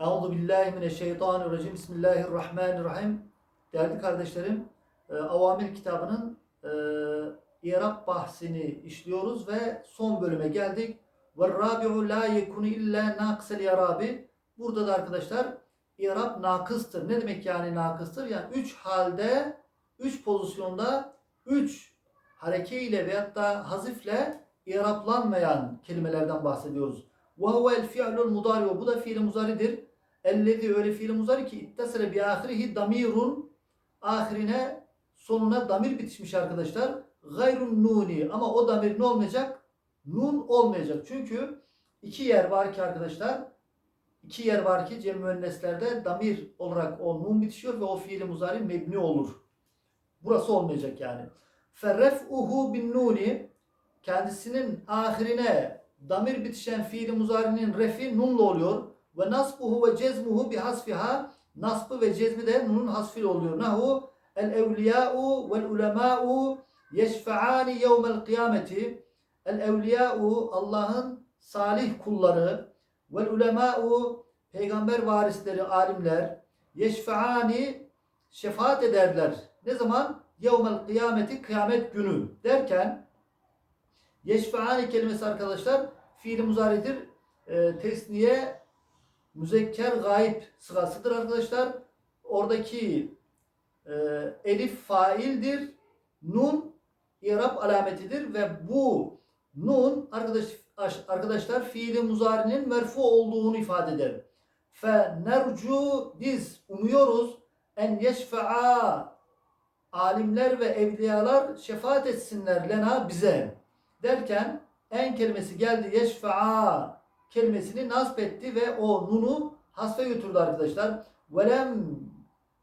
Euzu billahi mineşşeytanirracim. Bismillahirrahmanirrahim. Değerli kardeşlerim, e, Avamir kitabının e, İrab bahsini işliyoruz ve son bölüme geldik. Ve rabi'u la yekunu illa naqsel irabi. Burada da arkadaşlar İrab nakıstır. Ne demek yani nakıstır? Yani üç halde, üç pozisyonda, üç harekeyle veyahut da hazifle İraplanmayan kelimelerden bahsediyoruz. Ve huvel fi'lul mudari. Bu da fiil muzaridir. Ellezi öyle fiil muzari ki ittasele bi ahirihi damirun ahirine sonuna damir bitişmiş arkadaşlar. Gayrun nuni ama o damir ne olmayacak? Nun olmayacak. Çünkü iki yer var ki arkadaşlar iki yer var ki cem müenneslerde damir olarak o nun bitişiyor ve o fiili muzari mebni olur. Burası olmayacak yani. Ferref'uhu bin nuni kendisinin ahirine damir bitişen fiili muzarinin refi nunla oluyor. Ve nasbuhu ve cezmuhu bi hasfiha nasbı ve cezmi de nunun hasfiyle oluyor. Nahu el evliya'u vel ulema'u yeşfe'ani yevmel kıyameti el evliya'u Allah'ın salih kulları vel ulema'u peygamber varisleri alimler yeşfe'ani şefaat ederler. Ne zaman? Yevmel kıyameti kıyamet günü derken yeşfe'ani kelimesi arkadaşlar fiili muzaridir. E, tesniye müzekker gayb sıgasıdır arkadaşlar. Oradaki e, elif faildir. Nun irab alametidir ve bu nun arkadaş arkadaşlar fiili muzarinin merfu olduğunu ifade eder. Fe nercu biz umuyoruz en yeşfe'a alimler ve evliyalar şefaat etsinler lena bize derken en kelimesi geldi yeşfe'a kelimesini nasp etti ve o nunu hasfe götürdü arkadaşlar. Velem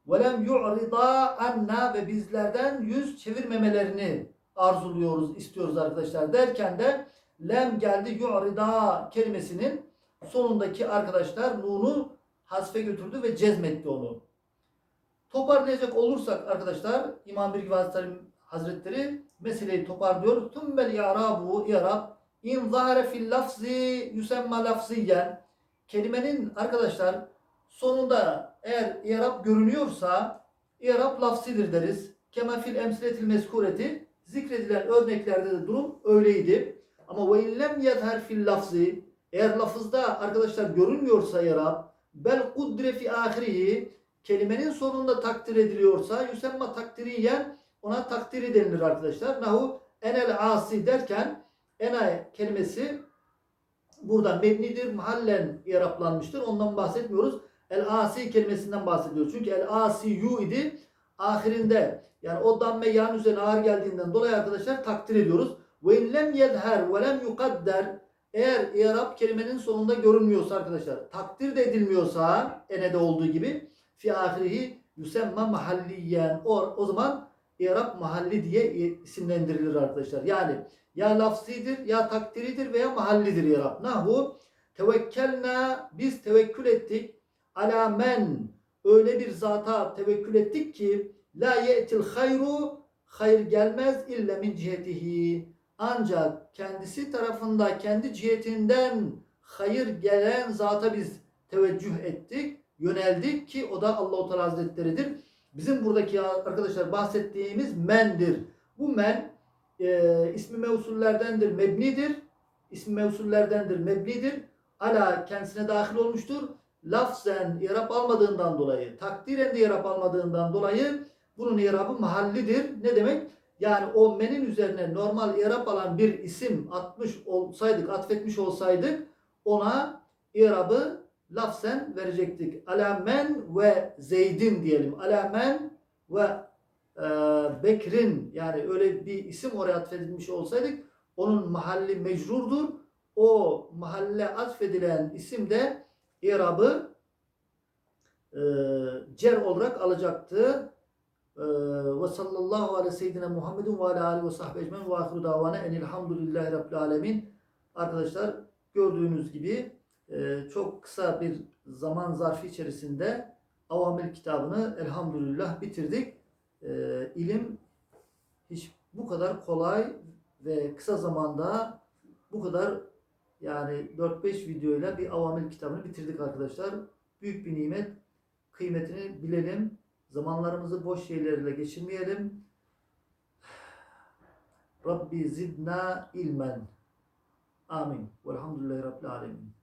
velem yu'rida anna ve bizlerden yüz çevirmemelerini arzuluyoruz, istiyoruz arkadaşlar derken de lem geldi yu'rida kelimesinin sonundaki arkadaşlar nunu hasfe götürdü ve cezmetti onu. Toparlayacak olursak arkadaşlar İmam Bilgi Hazretleri meseleyi toparlıyor. Tümmel i'rabu i'rab in zahare fil lafzi yusemma lafziyen kelimenin arkadaşlar sonunda eğer i'rab görünüyorsa i'rab lafzidir deriz. Kema fil emsiletil meskureti zikredilen örneklerde de durum öyleydi. Ama ve illem yezher fil lafzi eğer lafızda arkadaşlar görünmüyorsa i'rab bel kudre fi ahirihi kelimenin sonunda takdir ediliyorsa yusemma takdiriyen ona takdiri denilir arkadaşlar. Nahu enel asi derken ena kelimesi burada mebnidir, mahallen yaraplanmıştır. Ondan bahsetmiyoruz. El asi kelimesinden bahsediyoruz. Çünkü el asi yu idi. Ahirinde yani o damme yan üzerine ağır geldiğinden dolayı arkadaşlar takdir ediyoruz. Ve in lem yedher ve lem yukadder eğer i'rab kelimenin sonunda görünmüyorsa arkadaşlar takdir de edilmiyorsa enede olduğu gibi fi ahirihi yusemma mahalliyen o, o zaman İrab mahalli diye isimlendirilir arkadaşlar. Yani ya lafzidir ya takdiridir veya mahallidir İrab. Nahu tevekkelna biz tevekkül ettik ala men öyle bir zata tevekkül ettik ki la ye'til hayru hayır gelmez illa min cihetihi ancak kendisi tarafında kendi cihetinden hayır gelen zata biz teveccüh ettik yöneldik ki o da Allahu Teala Hazretleri'dir. Bizim buradaki arkadaşlar bahsettiğimiz mendir. Bu men e, ismi mevsullerdendir, mebnidir. İsmi mevsullerdendir, mebnidir. Ala kendisine dahil olmuştur. Lafzen irap almadığından dolayı, takdiren de irap almadığından dolayı bunun irabı mahallidir. Ne demek? Yani o menin üzerine normal irap alan bir isim atmış olsaydık, atfetmiş olsaydık ona irabı lafzen verecektik. Ala men ve Zeydin diyelim. Ala men ve e, Bekrin yani öyle bir isim oraya atfedilmiş olsaydık onun mahalli mecrurdur. O mahalle atfedilen isim de irabı e, cer olarak alacaktı. E, ve sallallahu aleyhi ve seyyidine Muhammedun ve ala alihi ve sahbihi ecmen ve ahiru davana enilhamdülillahi rabbil alemin. Arkadaşlar gördüğünüz gibi çok kısa bir zaman zarfı içerisinde Avamil kitabını elhamdülillah bitirdik. Ee, ilim hiç bu kadar kolay ve kısa zamanda bu kadar yani 4-5 videoyla bir Avamil kitabını bitirdik arkadaşlar. büyük bir nimet. Kıymetini bilelim. Zamanlarımızı boş şeylerle geçirmeyelim. Rabbi zidna ilmen. Amin. Velhamdülillahi Rabbil alemin.